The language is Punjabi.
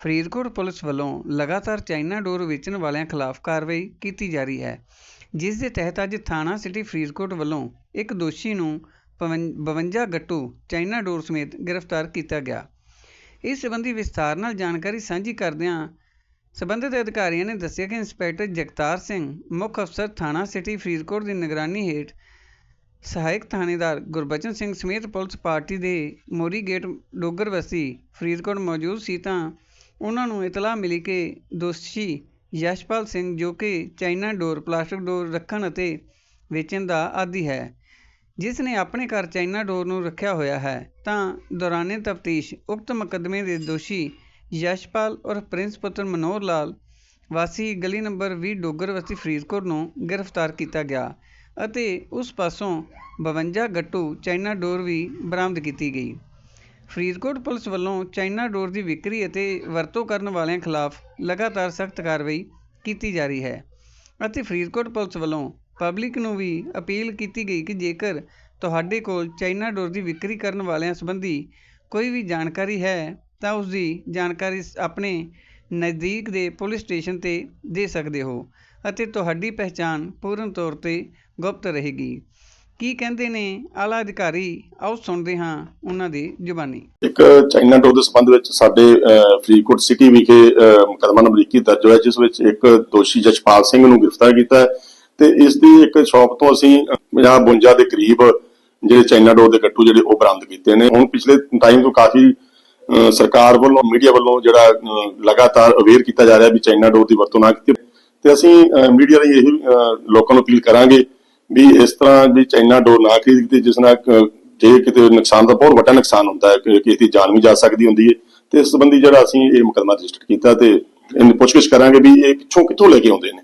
ਫਰੀਦਕੋਟ ਪੁਲਿਸ ਵੱਲੋਂ ਲਗਾਤਾਰ ਚਾਈਨਾ ਡੋਰ ਵੇਚਣ ਵਾਲਿਆਂ ਖਿਲਾਫ ਕਾਰਵਾਈ ਕੀਤੀ ਜਾ ਰਹੀ ਹੈ, ਜਿਸ ਦੇ ਤਹਿਤ ਅੱਜ ਥਾਣਾ ਸਿਟੀ ਫਰੀਦਕੋਟ ਵੱਲੋਂ ਇੱਕ ਦੋਸ਼ੀ ਨੂੰ ਪਵੰ- 52 ਗੱਟੂ ਚਾਈਨਾ ਡੋਰ ਸਮੇਤ ਗ੍ਰਿਫਤਾਰ ਕੀਤਾ ਗਿਆ। ਇਸ ਸੰਬੰਧੀ ਵਿਸਥਾਰ ਨਾਲ ਜਾਣਕਾਰੀ ਸਾਂਝੀ ਕਰਦਿਆਂ ਸਬੰਧਿਤ ਅਧਿਕਾਰੀਆਂ ਨੇ ਦੱਸਿਆ ਕਿ ਇੰਸਪੈਕਟਰ ਜਗਤਾਰ ਸਿੰਘ, ਮੁੱਖ ਅਫਸਰ ਥਾਣਾ ਸਿਟੀ ਫਰੀਦਕੋਟ ਦੀ ਨਿਗਰਾਨੀ ਹੇਠ ਸਹਾਇਕ ਥਾਣੇਦਾਰ ਗੁਰਬਚਨ ਸਿੰਘ ਸਮੇਤ ਪੁਲਿਸ ਪਾਰਟੀ ਦੇ ਮੋਰੀ ਗੇਟ ਡੋਗਰ ਬਸਤੀ ਫਰੀਦਕੋਟ ਮੌਜੂਦ ਸੀ ਤਾਂ ਉਹਨਾਂ ਨੂੰ ਇਤਲਾਹ ਮਿਲੀ ਕਿ ਦੋਸ਼ੀ ਯਸ਼ਪਾਲ ਸਿੰਘ ਜੋ ਕਿ ਚਾਈਨਾ ਡੋਰ, ਪਲਾਸਟਿਕ ਡੋਰ ਰੱਖਣ ਅਤੇ ਵੇਚਣ ਦਾ ਆਦੀ ਹੈ, ਜਿਸ ਨੇ ਆਪਣੇ ਘਰ ਚਾਈਨਾ ਡੋਰ ਨੂੰ ਰੱਖਿਆ ਹੋਇਆ ਹੈ, ਤਾਂ ਦੌਰਾਨੇ ਤਫਤੀਸ਼ ਉਕਤ ਮੁਕੱਦਮੇ ਦੇ ਦੋਸ਼ੀ ਯਸ਼ਪਾਲ ਔਰ ਪ੍ਰਿੰਸ ਪੁੱਤਰ ਮਨੋਹਰ ਲਾਲ, ਵਾਸੀ ਗਲੀ ਨੰਬਰ 20 ਡੋਗਰ ਬਸਤੀ ਫਰੀਦਕੋਟ ਨੂੰ ਗ੍ਰਿਫਤਾਰ ਕੀਤਾ ਗਿਆ ਅਤੇ ਉਸ ਪਾਸੋਂ 52 ਗੱਟੂ ਚਾਈਨਾ ਡੋਰ ਵੀ ਬਰਾਮਦ ਕੀਤੀ ਗਈ। ਫਰੀਦਕੋਟ ਪੁਲਿਸ ਵੱਲੋਂ ਚਾਈਨਾ ਡੋਰ ਦੀ ਵਿਕਰੀ ਅਤੇ ਵਰਤੋਂ ਕਰਨ ਵਾਲਿਆਂ ਖਿਲਾਫ ਲਗਾਤਾਰ ਸਖਤ ਕਾਰਵਾਈ ਕੀਤੀ ਜਾ ਰਹੀ ਹੈ ਅਤੇ ਫਰੀਦਕੋਟ ਪੁਲਿਸ ਵੱਲੋਂ ਪਬਲਿਕ ਨੂੰ ਵੀ ਅਪੀਲ ਕੀਤੀ ਗਈ ਕਿ ਜੇਕਰ ਤੁਹਾਡੇ ਕੋਲ ਚਾਈਨਾ ਡੋਰ ਦੀ ਵਿਕਰੀ ਕਰਨ ਵਾਲਿਆਂ ਸੰਬੰਧੀ ਕੋਈ ਵੀ ਜਾਣਕਾਰੀ ਹੈ, ਤਾਂ ਉਸ ਦੀ ਜਾਣਕਾਰੀ ਆਪਣੇ ਨਜ਼ਦੀਕ ਦੇ ਪੁਲਿਸ ਸਟੇਸ਼ਨ ਤੇ ਦੇ ਸਕਦੇ ਹੋ ਅਤੇ ਤੁਹਾਡੀ ਪਹਿਚਾਣ ਪੂਰਨ ਤੌਰ ਤੇ ਗੁਪਤ ਰਹੇਗੀ। ਕੀ ਕਹਿੰਦੇ ਨੇ? ਆਲਾ ਅਧਿਕਾਰੀ ਆਓ ਸੁਣਦੇ ਹਾਂ ਉਹਨਾਂ ਦੀ ਜ਼ੁਬਾਨੀ। ਇੱਕ ਚਾਈਨਾ ਡੋਰ ਦੇ ਸੰਬੰਧ ਵਿੱਚ ਸਾਡੇ ਫਰੀਦਕੋਟ ਸਿਟੀ ਵਿਖੇ ਅਹ, ਨੰਬਰ 21 ਦਰਜ ਹੋਇਆ ਜਿਸ ਵਿੱਚ ਇੱਕ ਦੋਸ਼ੀ ਜਸ਼ਪਾਲ ਸਿੰਘ ਨੂੰ ਗ੍ਰਿਫਤਾਰ ਕੀਤਾ ਤੇ ਇਸ ਦੀ ਇੱਕ ਸ਼ਾਪ ਤੋਂ ਅਸੀਂ 52 ਦੇ ਕਰੀਬ ਜਿਹੜੇ ਚਾਈਨਾ ਡੋਰ ਦੇ ਗੱਟੂ ਜਿਹੜੇ ਉਹ ਬਰਾਮਦ ਕੀਤੇ ਨੇ। ਹੁਣ ਪਿਛਲੇ ਟਾਈਮ ਤੋਂ ਕਾਫੀ ਸਰਕਾਰ ਵੱਲੋਂ ਮੀਡੀਆ ਵੱਲੋਂ ਜਿਹੜਾ ਲਗਾਤਾਰ ਅਵੇਅਰ ਕੀਤਾ ਜਾ ਰਿਹਾ ਵੀ ਚਾਈਨਾ ਡੋਰ ਦੀ ਵਰਤੋਂ ਨਾ ਕੀਤੀ। ਤੇ ਅਸੀਂ ਮੀਡੀਆ ਲਈ ਇਹ ਲੋਕਾਂ ਨੂੰ ਅਪੀਲ ਕਰਾਂਗੇ ਵੀ ਇਸ ਤਰ੍ਹਾਂ ਵੀ ਚਾਈਨਾ ਡੋਰ ਨਾ ਖਰੀਦੀ ਜਿਸ ਨਾਲ ਜੇ ਕਿਤੇ ਨੁਕਸਾਨ ਦਾ ਬਹੁਤ ਵੱਡਾ ਨੁਕਸਾਨ ਹੁੰਦਾ ਹੈ, ਕਿ ਕਿਸੇ ਦੀ ਜਾਨ ਵੀ ਜਾ ਸਕਦੀ ਹੁੰਦੀ ਹੈ। ਤੇ ਇਸ ਸੰਬੰਧੀ ਜਿਹੜਾ ਅਸੀਂ ਇਹ ਮੁਕੱਦਮਾ ਰਜਿਸਟਰ ਕੀਤਾ ਤੇ ਇਹਨੂੰ ਪੁੱਛਗਿੱਛ ਕਰਾਂਗੇ ਵੀ ਇਹ ਕਿੱਥੋਂ ਕਿੱਥੋਂ ਲੈ ਕੇ ਆਉਂਦੇ ਨੇ।